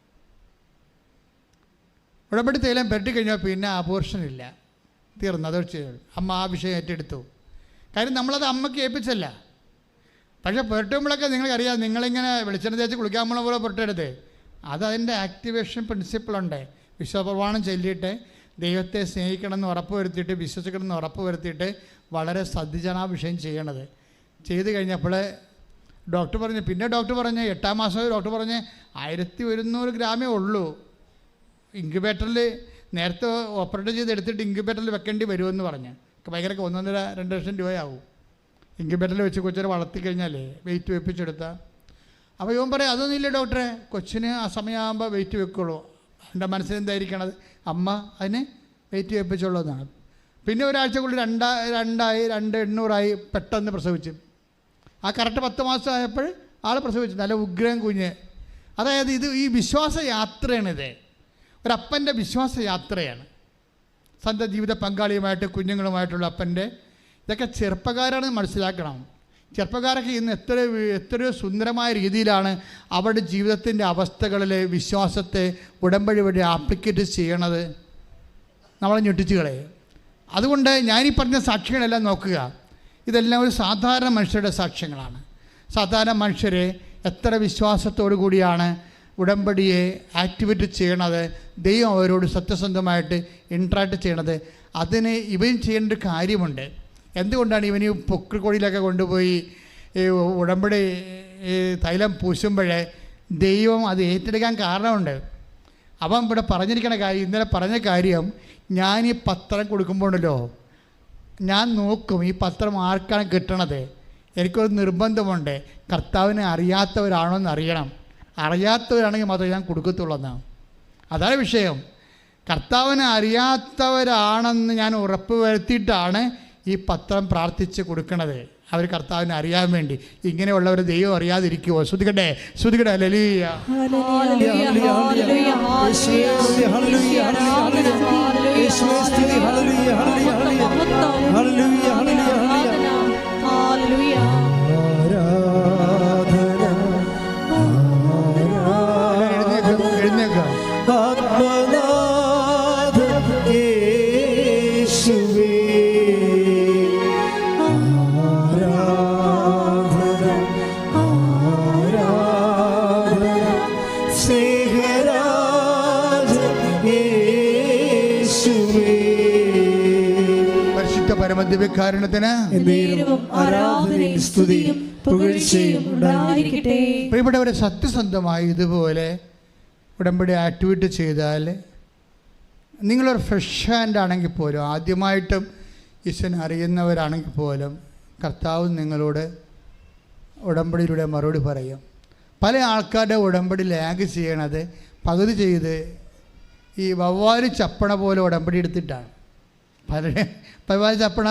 [SPEAKER 2] ഉടമ്പടി തേലം പുരട്ടി കഴിഞ്ഞാൽ പിന്നെ അബോർഷൻ ഇല്ല. തീർന്നു. അത് അമ്മ ആ വിഷയം ഏറ്റെടുത്തു. കാര്യം നമ്മളത് അമ്മയ്ക്ക് ഏൽപ്പിച്ചല്ല. പക്ഷേ പുരട്ടുമ്പോഴൊക്കെ നിങ്ങൾക്കറിയാം നിങ്ങളിങ്ങനെ വെളിച്ചെണ്ണ തേച്ച് കുളിക്കാൻ പോണ പോലെ പുരട്ടരുത്. അത് അതിന്റെ ആക്ടിവേഷൻ പ്രിൻസിപ്പിളുണ്ട് വിശ്വപ്രമാണം ചൊല്ലിയിട്ട് ദൈവത്തെ സ്നേഹിക്കണമെന്ന് ഉറപ്പ് വരുത്തിയിട്ട് വിശ്വസിക്കണമെന്ന് ഉറപ്പ് വരുത്തിയിട്ട് വളരെ ശ്രദ്ധിച്ചാണ് ചെയ്യണത്. ചെയ്ത് കഴിഞ്ഞപ്പോൾ ഡോക്ടർ പറഞ്ഞു പിന്നെ ഡോക്ടർ പറഞ്ഞ് എട്ടാം മാസം ഡോക്ടർ പറഞ്ഞ് ആയിരത്തി ഒരുന്നൂറ് ഗ്രാമേ ഉള്ളൂ. ഇൻക്യുബേറ്ററിൽ നേരത്തെ ഓപ്പറേറ്റ് ചെയ്ത് എടുത്തിട്ട് ഇൻക്യുബേറ്ററിൽ വെക്കേണ്ടി വരുമെന്ന് പറഞ്ഞ്. ഭയങ്കര ഒന്നൊന്നര രണ്ട് ലക്ഷം രൂപയാവും. ഇൻക്യുബേറ്ററിൽ വെച്ച് കൊച്ചിനെ വളർത്തി കഴിഞ്ഞാലേ വെയിറ്റ് വെപ്പിച്ചെടുത്താൽ അപ്പോൾ ഇവൻ പറയും അതൊന്നുമില്ല ഡോക്ടറെ കൊച്ചിന് ആ സമയമാകുമ്പോൾ വെയിറ്റ് വെക്കുള്ളൂ. എന്റെ മനസ്സിലെന്തായിരിക്കണത്? അമ്മ അതിനെ വെയിറ്റ് എന്നാണ് പിന്നെ ഒരാഴ്ചക്കുള്ളിൽ രണ്ടാ രണ്ടായി രണ്ട് എണ്ണൂറായി പെട്ടെന്ന് പ്രസവിച്ചു. ആ കറക്റ്റ് പത്ത് മാസം ആയപ്പോൾ ആൾ പ്രസവിച്ചു. നല്ല ഉഗ്രഹം കുഞ്ഞ്. അതായത് ഇത് ഈ വിശ്വാസ യാത്രയാണിത് ഒരപ്പന്റെ വിശ്വാസ യാത്രയാണ് സ്വന്തം ജീവിത പങ്കാളിയുമായിട്ട് കുഞ്ഞുങ്ങളുമായിട്ടുള്ള അപ്പന്റെ ഇതൊക്കെ ചെറുപ്പക്കാരാണ് മനസ്സിലാക്കണം. ചെറുപ്പക്കാരൊക്കെ ഇന്ന് എത്ര എത്രയോ സുന്ദരമായ രീതിയിലാണ് അവരുടെ ജീവിതത്തിന്റെ അവസ്ഥകളിലെ വിശ്വാസത്തെ ഉടമ്പടി വഴി ആപ്ലിക്കേറ്റ് ചെയ്യണത്. നമ്മളെ ഞെട്ടിച്ചു കളയും. അതുകൊണ്ട് ഞാനീ പറഞ്ഞ സാക്ഷ്യങ്ങളെല്ലാം നോക്കുക. ഇതെല്ലാം ഒരു സാധാരണ മനുഷ്യരുടെ സാക്ഷ്യങ്ങളാണ്. സാധാരണ മനുഷ്യരെ എത്ര വിശ്വാസത്തോടു കൂടിയാണ് ഉടമ്പടിയെ ആക്ടിവേറ്റ് ചെയ്യണത് ദൈവം അവരോട് സത്യസന്ധമായിട്ട് ഇൻട്രാക്ട് ചെയ്യണത്. അതിന് ഇവയും ചെയ്യേണ്ട ഒരു കാര്യമുണ്ട്. എന്തുകൊണ്ടാണ് ഇവന് പൊക്കിൾക്കൊടിയിലൊക്കെ കൊണ്ടുപോയി ഉടമ്പടി തൈലം പൂശുമ്പോഴേ ദൈവം അത് ഏറ്റെടുക്കാൻ കാരണമുണ്ട്? അവൻ ഇവിടെ പറഞ്ഞിരിക്കണ കാര്യം ഇന്നലെ പറഞ്ഞ കാര്യം ഞാൻ ഈ പത്രം കൊടുക്കുമ്പോഴല്ലോ ഞാൻ നോക്കും ഈ പത്രം ആർക്കാണ് കിട്ടണത്? എനിക്കൊരു നിർബന്ധമുണ്ട്. കർത്താവിനെ അറിയാത്തവരാണോ എന്ന് അറിയണം. അറിയാത്തവരാണെങ്കിൽ മാത്രമേ ഞാൻ കൊടുക്കത്തുള്ളൂ എന്നാണ് അതാണ് വിഷയം. കർത്താവിനെ അറിയാത്തവരാണെന്ന് ഞാൻ ഉറപ്പ് വരുത്തിയിട്ടാണ് ഈ പത്രം പ്രാർത്ഥിച്ച് കൊടുക്കണത് അവർ കർത്താവിനെ അറിയാൻ വേണ്ടി. ഇങ്ങനെയുള്ളവർ ദൈവം അറിയാതിരിക്കുമോ ശ്രുതിക്കട്ടെ ശ്രുതിക്കട്ടെ ലലിയ
[SPEAKER 3] ഹല്ലേലൂയ,
[SPEAKER 1] ഉണ്ടായിരിക്കട്ടെ.
[SPEAKER 2] പ്രിയപ്പെട്ടവരെ സത്യസന്ധമായി ഇതുപോലെ ഉടമ്പടി ആക്ടിവേറ്റ് ചെയ്താൽ നിങ്ങളൊരു ഫ്രഷ് ഹാൻഡ് ആണെങ്കിൽ പോലും ആദ്യമായിട്ടും ഈശ്വരനെ അറിയുന്നവരാണെങ്കിൽ പോലും കർത്താവ് നിങ്ങളോട് ഉടമ്പടിയിലൂടെ മറുപടി പറയും. പല ആൾക്കാരുടെ ഉടമ്പടി ലാഗ് ചെയ്യണത് പകുതി ചെയ്ത് ഈ വവ്വാലി ചപ്പണ പോലെ ഉടമ്പടി എടുത്തിട്ടാണ്. പലരെ പതിവായി ചപ്പണ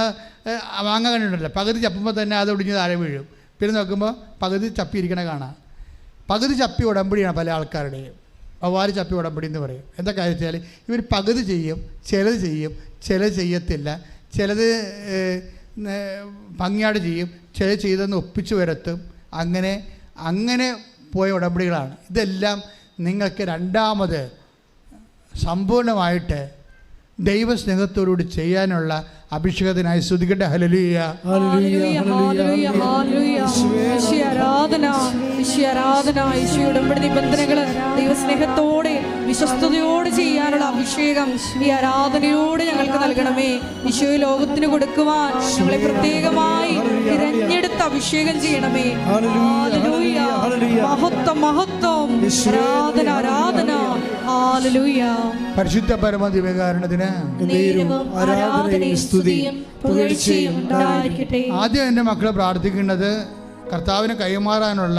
[SPEAKER 2] വാങ്ങാൻ കണ്ടിട്ടുണ്ടല്ലോ. പകുതി ചപ്പുമ്പോൾ തന്നെ അത് ഒടിഞ്ഞ് താഴെ വീഴും. പിന്നെ നോക്കുമ്പോൾ പകുതി ചപ്പിയിരിക്കണ കാണാം. പകുതി ചപ്പി ഉടമ്പടിയാണ് പല ആൾക്കാരുടെയും വവ്വാൽ ചപ്പി ഉടമ്പടി എന്ന് പറയും. എന്താ കാര്യം വെച്ചാൽ ഇവർ പകുതി ചെയ്യും ചിലത് ചെയ്യും ചിലത് ചെയ്യത്തില്ല. ചിലത് ഭംഗിയാട് ചെയ്യും ചിലത് ചെയ്തെന്ന് ഒപ്പിച്ചു വരത്തും. അങ്ങനെ അങ്ങനെ പോയ ഉടമ്പടികളാണ്. ഇതെല്ലാം നിങ്ങൾക്ക് രണ്ടാമത് സമ്പൂർണമായിട്ട് ദൈവസ്നേഹത്തോടുകൂടി ചെയ്യാനുള്ള അഭിഷേകത്തിനായി ശ്രുതികട്ടെ ഹലലിയ
[SPEAKER 3] ഹല്ലേലൂയ, ഹല്ലേലൂയ, ഹല്ലേലൂയ. ഈശോയെ ആരാധന ഈശോയെ ആരാധന. ഈശോയുടെ ഉടമ്പടി നിബന്ധനകൾ ദൈവസ്നേഹത്തോടെ വിശ്വസ്തയോടെ ചെയ്യാനുള്ള അഭിഷേകം ഈ ആരാധനയോട് ഞങ്ങൾക്ക് നൽകണമേ. വിശ്വ ലോകത്തിന് കൊടുക്കുവാൻ ഞങ്ങളെ പ്രത്യേകമായി തിരഞ്ഞെടുത്ത് അഭിഷേകം ചെയ്യണമേ. ഹല്ലേലൂയ. മഹത്വം മഹത്വം. ആരാധന ആരാധന.
[SPEAKER 2] പരിശുദ്ധ പരമദിവകാരണത്തിന്
[SPEAKER 1] എന്നേരും ആരാധനയും സ്തുതിയും പുകഴ്ചയും ഉണ്ടായിരിക്കട്ടെ.
[SPEAKER 2] ആദ്യം എന്റെ മക്കളെ പ്രാർത്ഥിക്കേണ്ടത് കർത്താവിന് കൈമാറാനുള്ള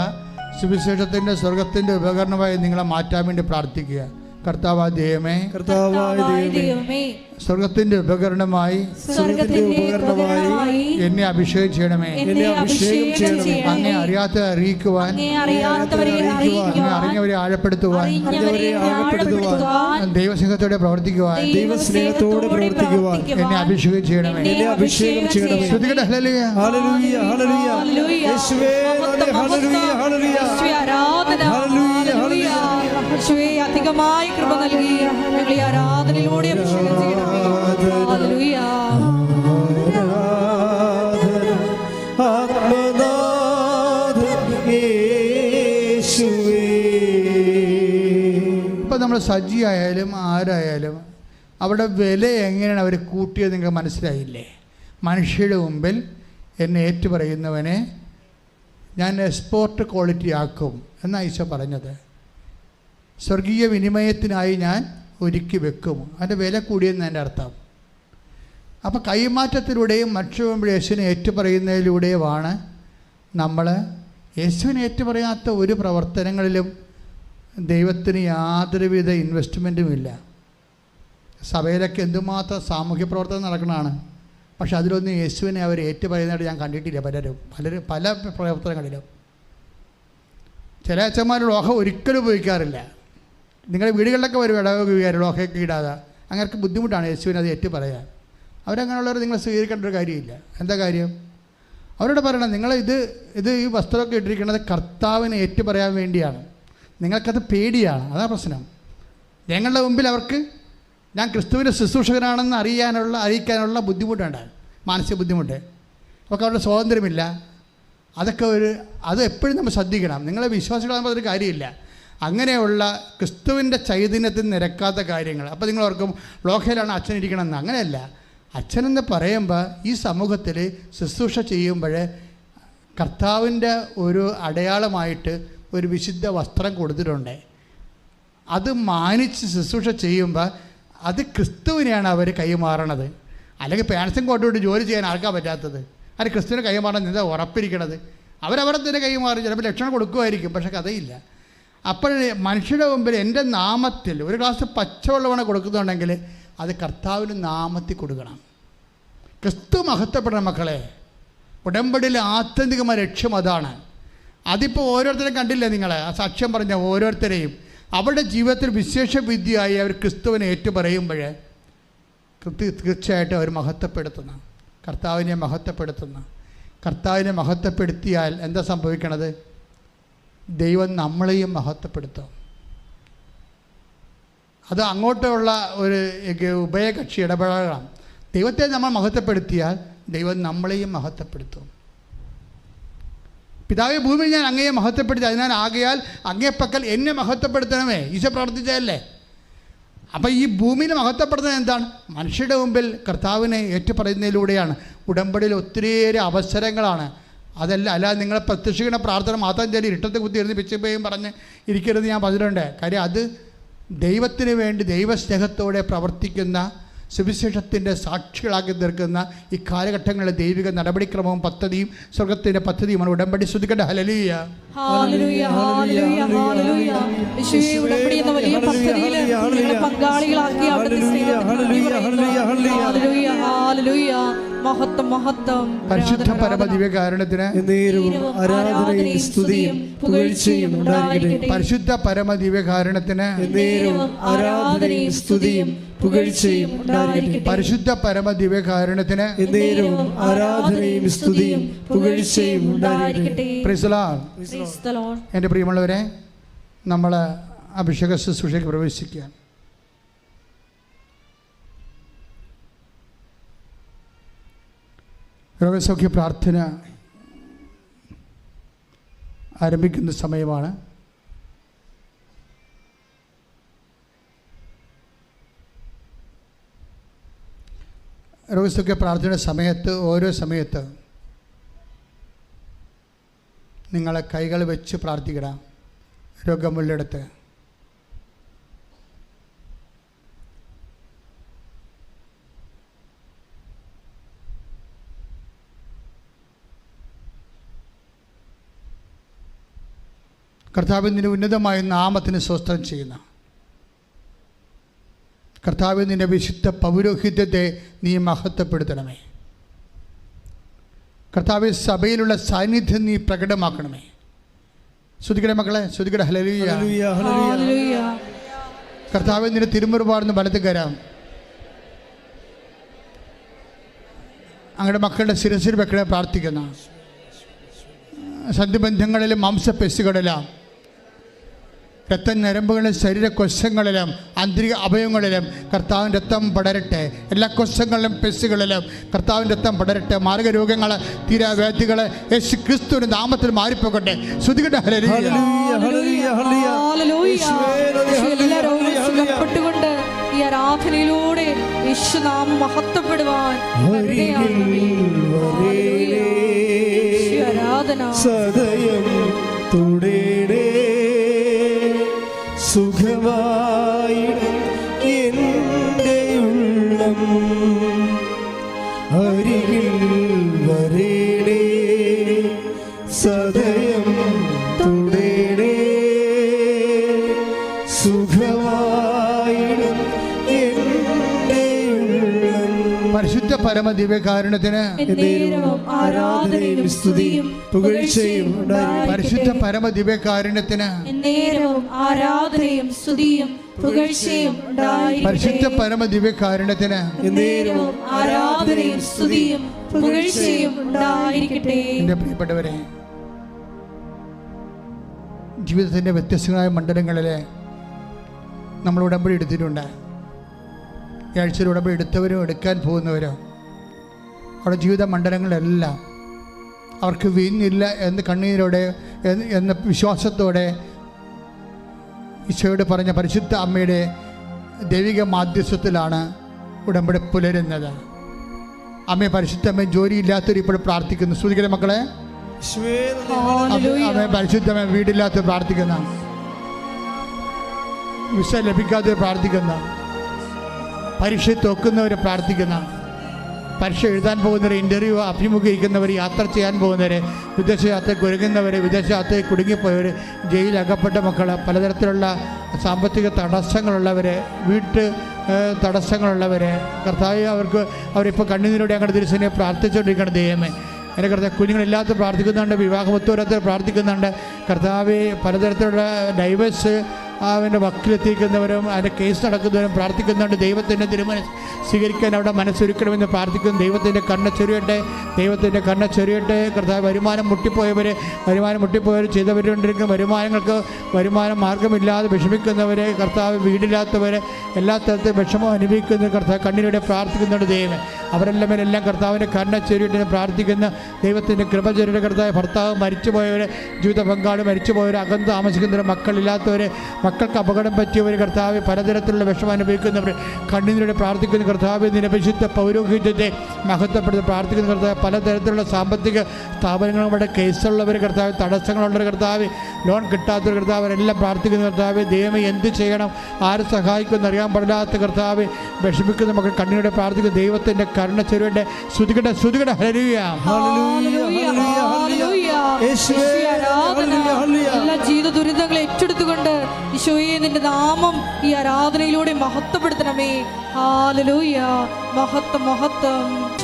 [SPEAKER 2] സുവിശേഷത്തിന്റെ സ്വർഗത്തിന്റെ ഉപകരണമായി നിങ്ങളെ മാറ്റാൻ വേണ്ടി പ്രാർത്ഥിക്കുക. കർത്താവ് ദൈവമേ
[SPEAKER 1] കർത്താവായ ദൈവമേ
[SPEAKER 2] സ്വർഗത്തിന്റെ ഉപകരണമായി
[SPEAKER 3] സ്വർഗത്തിന്റെ ഉപകരണമായി
[SPEAKER 2] എന്നെ അഭിഷേകം ചെയ്യണമേ.
[SPEAKER 3] എന്നെ അഭിഷേകം ചെയ്യണമേ.
[SPEAKER 2] അങ്ങേ അറിയാത്ത അറിയിക്കുവാൻ
[SPEAKER 3] അങ്ങേ അറിയാത്തവരെ
[SPEAKER 2] അറിഞ്ഞവരെ ആഴപ്പെടുത്തുവാൻ
[SPEAKER 3] ആഴപ്പെടുത്തുവാൻ
[SPEAKER 2] ദൈവസ്നേഹത്തോടെ പ്രവർത്തിക്കുവാൻ
[SPEAKER 1] ദൈവസ്നേഹത്തോടെ പ്രവർത്തിക്കുവാൻ
[SPEAKER 2] എന്നെ അഭിഷേകം ചെയ്യണമേ.
[SPEAKER 1] എന്നെ അഭിഷേകം ചെയ്യണമേ.
[SPEAKER 2] ശ്രുതികട ഹല്ലേലൂയ.
[SPEAKER 1] Hallelujah hallelujah.
[SPEAKER 3] ഹല്ലേലൂയ.
[SPEAKER 1] യേശുവേ ഹല്ലേലൂയ ഹല്ലേലൂയ, ഹല്ലേലൂയ.
[SPEAKER 3] അധികമായി കൃപ നൽകി ഞങ്ങൾ ഈ ആരാധനയിലൂടെ അഭിഷേകം ചെയ്യണമേ. ഹല്ലേലൂയ.
[SPEAKER 2] ഇപ്പം നമ്മൾ സജ്ജി ആയാലും ആരായാലും അവിടെ വില എങ്ങനെയാണ് അവർ കൂട്ടിയത് നിങ്ങൾക്ക് മനസ്സിലായില്ലേ? മനുഷ്യരുടെ മുമ്പിൽ എന്നെ ഏറ്റുപറയുന്നവനെ ഞാൻ എക്സ്പോർട്ട് ക്വാളിറ്റി ആക്കും എന്നാണ് ഈശോ പറഞ്ഞത്. സ്വർഗീയ വിനിമയത്തിനായി ഞാൻ ഒരുക്കി വെക്കും. അതിന്റെ വില കൂടിയെന്ന് എന്റെ അർത്ഥം. അപ്പോൾ കൈമാറ്റത്തിലൂടെയും മറ്റും യേശുവിനെ ഏറ്റുപറയുന്നതിലൂടെയുമാണ് നമ്മൾ യേശുവിനെ ഏറ്റുപറയാത്ത ഒരു പ്രവർത്തനങ്ങളിലും ദൈവത്തിന് യാതൊരുവിധ ഇൻവെസ്റ്റ്മെന്റും ഇല്ല. സഭയിലൊക്കെ എന്തുമാത്രം സാമൂഹ്യ പ്രവർത്തനം നടക്കണതാണ് പക്ഷെ അതിലൊന്നും യേശുവിനെ അവർ ഏറ്റുപറയുന്നതായിട്ട് ഞാൻ കണ്ടിട്ടില്ല പലരും. പലരും പല പ്രവർത്തനങ്ങളിലും. ചില അച്ഛന്മാർ ലോഹം ഒരിക്കലും ഉപയോഗിക്കാറില്ല. നിങ്ങളുടെ വീടുകളിലൊക്കെ വരും ഇടവക വികാരം ലോഹയൊക്കെ ഇടാതെ. അങ്ങനെ ബുദ്ധിമുട്ടാണ് യേശുവിനെ അത് ഏറ്റു പറയാൻ അവരങ്ങനെയുള്ളവർ നിങ്ങൾ സ്വീകരിക്കേണ്ട ഒരു കാര്യമില്ല. എന്താ കാര്യം? അവരോട് പറയണം നിങ്ങൾ ഇത് ഇത് ഈ വസ്ത്രമൊക്കെ ഇട്ടിരിക്കുന്നത് കർത്താവിനെ ഏറ്റു പറയാൻ വേണ്ടിയാണ്. നിങ്ങൾക്കത് പേടിയാണ്. അതാ പ്രശ്നം. ഞങ്ങളുടെ മുമ്പിൽ അവർക്ക് ഞാൻ ക്രിസ്തുവിന്റെ ശുശ്രൂഷകനാണെന്ന് അറിയാനുള്ള അറിയിക്കാനുള്ള ബുദ്ധിമുട്ടുണ്ട് മാനസിക ബുദ്ധിമുട്ട്. അവർക്ക് അവരുടെ സ്വാതന്ത്ര്യമില്ല. അതൊക്കെ ഒരു അത് എപ്പോഴും നമ്മൾ ശ്രദ്ധിക്കണം. നിങ്ങളെ വിശ്വാസികളാകുമ്പോൾ അതൊരു കാര്യമില്ല. അങ്ങനെയുള്ള ക്രിസ്തുവിന്റെ ചൈതന്യത്തിൽ നിരക്കാത്ത കാര്യങ്ങൾ. അപ്പോൾ നിങ്ങൾ ഓർക്കും ലോകയിലാണ് അച്ഛൻ ഇരിക്കണമെന്ന് അങ്ങനെയല്ല. അച്ഛനെന്ന് പറയുമ്പോൾ ഈ സമൂഹത്തിൽ ശുശ്രൂഷ ചെയ്യുമ്പോൾ കർത്താവിന്റെ ഒരു അടയാളമായിട്ട് ഒരു വിശുദ്ധ വസ്ത്രം കൊടുത്തിട്ടുണ്ട്. അത് മാനിച്ച് ശുശ്രൂഷ ചെയ്യുമ്പോൾ അത് ക്രിസ്തുവിനെയാണ് അവർ കൈമാറണത്. അല്ലെങ്കിൽ പാൻസും കൊണ്ടുകൊണ്ട് ജോലി ചെയ്യാൻ ആർക്കാൻ പറ്റാത്തത്? അത് ക്രിസ്തുവിനെ കൈമാറണം എന്താ ഉറപ്പിരിക്കണത്? അവരവരെ തന്നെ കൈമാറി. ചിലപ്പോൾ ലക്ഷണം കൊടുക്കുമായിരിക്കും പക്ഷേ കഥയില്ല. അപ്പോൾ മനുഷ്യരുടെ മുമ്പിൽ എന്റെ നാമത്തിൽ ഒരു ഗ്ലാസ് പച്ചവെള്ളമാണ് കൊടുക്കുന്നുണ്ടെങ്കിൽ അത് കർത്താവിന് നാമത്തിൽ കൊടുക്കണം. ക്രിസ്തു മഹത്വപ്പെടണം മക്കളെ ഉടമ്പടിയിലെ ആത്യന്തികമായ ലക്ഷ്യം അതാണ്. അതിപ്പോൾ ഓരോരുത്തരും കണ്ടില്ലേ നിങ്ങൾ ആ സാക്ഷ്യം പറഞ്ഞ ഓരോരുത്തരെയും. അവരുടെ ജീവിതത്തിൽ വിശേഷ വിദ്യയായി അവർ ക്രിസ്തുവിനെ ഏറ്റുപറയുമ്പോൾ തീർച്ചയായിട്ടും അവർ മഹത്വപ്പെടുത്തുന്ന കർത്താവിനെ മഹത്വപ്പെടുത്തുന്ന കർത്താവിനെ മഹത്വപ്പെടുത്തിയാൽ എന്താ സംഭവിക്കണത്? ദൈവം നമ്മളെയും മഹത്വപ്പെടുത്തും. അത് അങ്ങോട്ടുള്ള ഒരു ഉഭയകക്ഷി ഇടപെടലാണ് ദൈവത്തെ നമ്മൾ മഹത്വപ്പെടുത്തിയാൽ ദൈവം നമ്മളെയും മഹത്വപ്പെടുത്തും. പിതാവെ ഭൂമിയിൽ ഞാൻ അങ്ങയെ മഹത്വപ്പെടുത്തി അതിനാൽ ആകയാൽ അങ്ങേപ്പക്കൽ എന്നെ മഹത്വപ്പെടുത്തണമേ. ഈശോ പ്രവർത്തിച്ചതല്ലേ അപ്പോൾ ഈ ഭൂമിയിൽ മഹത്വപ്പെടുത്തുന്നത് എന്താണ്? മനുഷ്യരുടെ മുമ്പിൽ കർത്താവിനെ ഏറ്റുപറയുന്നതിലൂടെയാണ്. ഉടമ്പടിയിൽ ഒത്തിരിയേറെ അവസരങ്ങളാണ്. അതല്ല അല്ലാതെ നിങ്ങളെ പ്രത്യക്ഷിക്കുന്ന പ്രാർത്ഥന മാത്രം ചെല്ലി ഇട്ടത്ത് കുത്തി ഇരുന്ന് പിച്ചപ്പയും പറഞ്ഞ് ഇരിക്കരുത് ഞാൻ പറഞ്ഞിട്ടുണ്ട്. കാര്യം അത് ദൈവത്തിന് വേണ്ടി ദൈവസ്നേഹത്തോടെ പ്രവർത്തിക്കുന്ന സുവിശേഷത്തിന്റെ സാക്ഷികളാക്കി തീർക്കുന്ന ഈ കാലഘട്ടങ്ങളിലെ ദൈവിക നടപടിക്രമവും പദ്ധതിയും സ്വർഗത്തിന്റെ പദ്ധതിയുമാണ് ഉടമ്പടി. ശ്രദ്ധിക്കേണ്ട ഹലലീയ
[SPEAKER 3] പങ്കാളികളാക്കി മഹത്വം മഹത്വം
[SPEAKER 2] പരിശുദ്ധ പരമദിവ്യകാരണത്തിന്
[SPEAKER 1] എന്നേരവും ആരാധനയും സ്തുതിയും പുകഴ്ചയും ഉണ്ടായിരിക്കട്ടെ.
[SPEAKER 2] പരിശുദ്ധ പരമദിവ്യകാരണത്തിന്
[SPEAKER 1] എന്നേരവും ആരാധനയും സ്തുതിയും പുകഴ്ചയും ഉണ്ടായിരിക്കട്ടെ.
[SPEAKER 2] പരിശുദ്ധ പരമദിവ്യകാരണത്തിന്
[SPEAKER 1] എന്നേരവും ആരാധനയും സ്തുതിയും പുകഴ്ചയും ഉണ്ടായിരിക്കട്ടെ.
[SPEAKER 2] എന്റെ പ്രിയമുള്ളവരെ നമ്മൾ അഭിഷേക ശുശ്രൂഷയ്ക്ക് പ്രവേശിക്കുകയാണ്. രോഗസൗഖ്യ പ്രാർത്ഥന ആരംഭിക്കുന്ന സമയമാണ്. രോഗസൗഖ്യ പ്രാർത്ഥനയുടെ സമയത്ത് ഓരോ സമയത്ത് നിങ്ങളെ കൈകൾ വെച്ച് പ്രാർത്ഥിക്കണം. രോഗമുള്ളിടത്ത് കർത്താവിന്റെ ഉന്നതമായ നാമത്തിന് സ്വസ്ഥം ചെയ്യുന്ന. കർത്താവ് നിന്റെ വിശുദ്ധ പൗരോഹിത്യത്തെ നീ മഹത്വപ്പെടുത്തണമേ. കർത്താവ് സഭയിലുള്ള സാന്നിധ്യം നീ പ്രകടമാക്കണമേ. ശ്രുതിക്കടെ മക്കളെ ശ്രുതിക്കടെ ഹലലൂയ. കർത്താവ് നിന്റെ തിരുമുറുപാടുന്ന് വലത്ത് കരാം അങ്ങയുടെ മക്കളുടെ ശിരസിൽ വെക്കണേ പ്രാർത്ഥിക്കുന്ന. സന്ധിബന്ധങ്ങളിലും മാംസപ്പെശുകളിലും. രക്തഞരമ്പുകളിലും ശരീരക്കൊശങ്ങളിലും ആന്തരിക അവയവങ്ങളിലും കർത്താവിന്റെ രക്തം പടരട്ടെ. എല്ലാ കൊശങ്ങളിലും പെസ്സുകളിലും കർത്താവിന്റെ രക്തം പടരട്ടെ. മാർഗരോഗങ്ങൾ തീരാവ്യാധികൾ യേശു ക്രിസ്തുവിന്റെ നാമത്തിൽ മാറിപ്പോകട്ടെ. ശ്രുതികട്ടെ.
[SPEAKER 3] സുഖപ്പെട്ടുകൊണ്ട് ഈ ആരാധനയിലൂടെ യേശുനാമം മഹത്വപ്പെടുവാൻ ആരാധന.
[SPEAKER 1] സദയം തുടേടേ സുഖമായിടും എന്റെ ഉള്ളം. അരികിൽ
[SPEAKER 2] പരമ ദിവ്യകാരുണ്യത്തിന്
[SPEAKER 3] ആരാധനയും സ്തുതിയും പുകഴ്ചയും
[SPEAKER 2] പരിശുദ്ധ പരമ ദിവ്യകാരുണ്യത്തിന്
[SPEAKER 3] എന്നേരവും ആരാധനയും സ്തുതിയും പുകഴ്ചയും
[SPEAKER 2] പരിശുദ്ധ പരമ ദിവ്യകാരുണ്യത്തിന്
[SPEAKER 3] എന്നേരവും ആരാധനയും സ്തുതിയും പുകഴ്ചയും ഉണ്ടായിരിക്കട്ടെ.
[SPEAKER 2] എന്റെ പ്രിയപ്പെട്ടവരെ ജീവിതത്തിന്റെ വ്യത്യസ്തങ്ങളായ മണ്ഡലങ്ങളിലെ നമ്മൾ ഉടമ്പടി എടുത്തിട്ടുണ്ട്. ഈ ആഴ്ചയിൽ ഉടമ്പടി എടുത്തവരും എടുക്കാൻ പോകുന്നവരും അവരുടെ ജീവിത മണ്ഡലങ്ങളിലെല്ലാം അവർക്ക് വീഞ്ഞില്ല എന്ന് കണ്ണീരോടെ എന്ന വിശ്വാസത്തോടെ ഈശോയോട് പറഞ്ഞ പരിശുദ്ധ അമ്മയുടെ ദൈവിക മാധ്യസ്ഥത്തിലാണ് ഉടമ്പടി പുലരുന്നത്. അമ്മയെ പരിശുദ്ധ അമ്മ ജോലിയില്ലാത്തവർ ഇപ്പോൾ പ്രാർത്ഥിക്കുന്നു. സൂചിക്കുന്ന മക്കളെ?
[SPEAKER 3] അമ്മ
[SPEAKER 2] പരിശുദ്ധ അമ്മ വീടില്ലാത്തവർ പ്രാർത്ഥിക്കുന്ന. വിസ ലഭിക്കാത്തവർ പ്രാർത്ഥിക്കുന്ന. പരീക്ഷ തോക്കുന്നവർ പ്രാർത്ഥിക്കുന്ന. പരീക്ഷ എഴുതാൻ പോകുന്നവർ ഇന്റർവ്യൂ അഭിമുഖീകരിക്കുന്നവർ യാത്ര ചെയ്യാൻ പോകുന്നവർ വിദേശ യാത്രയ്ക്ക് ഒരുങ്ങുന്നവർ വിദേശ യാത്രയിൽ കുടുങ്ങിപ്പോയവർ ജയിലകപ്പെട്ട മക്കൾ പലതരത്തിലുള്ള സാമ്പത്തിക തടസ്സങ്ങളുള്ളവർ വീട്ട് തടസ്സങ്ങളുള്ളവർ കർത്താവ് അവർക്ക് അവരിപ്പോൾ കണ്ണുനീരോടെ അങ്ങോട്ട് തിരിച്ചതിനെ പ്രാർത്ഥിച്ചുകൊണ്ടിരിക്കണം ദൈവമേ. എന്റെ കർത്താവ് കുഞ്ഞുങ്ങളില്ലാത്ത പ്രാർത്ഥിക്കുന്നുണ്ട് വിവാഹമൊത്തോരത്തിൽ പ്രാർത്ഥിക്കുന്നുണ്ട്. കർത്താവ് പലതരത്തിലുള്ള ഡൈവേഴ്സ് അവന്റെ വക്കിലെത്തിക്കുന്നവരും അതിന്റെ കേസ് നടക്കുന്നവരും പ്രാർത്ഥിക്കുന്നുണ്ട് ദൈവത്തിന്റെ തിരുമന സ്വീകരിക്കാൻ അവിടെ മനസ്സൊരുക്കണമെന്ന് പ്രാർത്ഥിക്കുന്നു. ദൈവത്തിന്റെ കണ്ണ ചൊരിയട്ടെ. ദൈവത്തിന്റെ കണ്ണ ചൊരിയട്ടെ. കർത്താവ് വരുമാനം മുട്ടിപ്പോയവർ വരുമാനം മുട്ടിപ്പോയവർ ചെയ്തവരുണ്ടിരിക്കുന്ന വരുമാനങ്ങൾക്ക് വരുമാനം മാർഗമില്ലാതെ വിഷമിക്കുന്നവരെ കർത്താവ് വീടില്ലാത്തവർ എല്ലാ തരത്തിലും വിഷമം അനുഭവിക്കുന്ന കർത്താവ് കണ്ണിലൂടെ പ്രാർത്ഥിക്കുന്നുണ്ട് ദൈവം അവരെല്ലാം എല്ലാം കർത്താവിന്റെ കണ്ണ ചൊരിയിട്ട് പ്രാർത്ഥിക്കുന്ന ദൈവത്തിന്റെ കൃപ ചൊരിയുടെ കർത്താവ് ഭർത്താവ് മരിച്ചുപോയവർ ജീവിത പങ്കാളി മരിച്ചുപോയവർ അകന്ന് താമസിക്കുന്നവർ മക്കളില്ലാത്തവർ മക്കൾക്ക് അപകടം പറ്റിയവർ കർത്താവ് പലതരത്തിലുള്ള വിഷമം അനുഭവിക്കുന്നവർ കണ്ണീരോടെ പ്രാർത്ഥിക്കുന്ന കർത്താവ് നിരപരിശുദ്ധ പൗരോഹിത്യത്തെ മഹത്വപ്പെടുത്തി പ്രാർത്ഥിക്കുന്ന കർത്താവ് പലതരത്തിലുള്ള സാമ്പത്തിക സ്ഥാപനങ്ങളുടെ കേസുള്ളവർ കർത്താവ് തടസ്സങ്ങളുള്ളവർ കർത്താവ് ലോൺ കിട്ടാത്തൊരു കർത്താവ് എല്ലാം പ്രാർത്ഥിക്കുന്ന കർത്താവ് ദൈവം എന്ത് ചെയ്യണം ആര് സഹായിക്കുമെന്ന് അറിയാൻ പാടില്ലാത്ത കർത്താവ് വിഷമിക്കുന്ന മക്കൾ കണ്ണീരോടെ പ്രാർത്ഥിക്കുന്ന ദൈവത്തിന്റെ കരുണ ചെരുവിന്റെ ശ്രുതികട ശ്രുതികട ഹരിയ.
[SPEAKER 3] എല്ലാ ജീവിത ദുരിതങ്ങളെ ഏറ്റെടുത്തുകൊണ്ട് ഈശോയെ നിന്റെ നാമം ഈ ആരാധനയിലൂടെ മഹത്വപ്പെടുത്തണമേ. ഹാലലൂയ മഹത്വം മഹത്വം.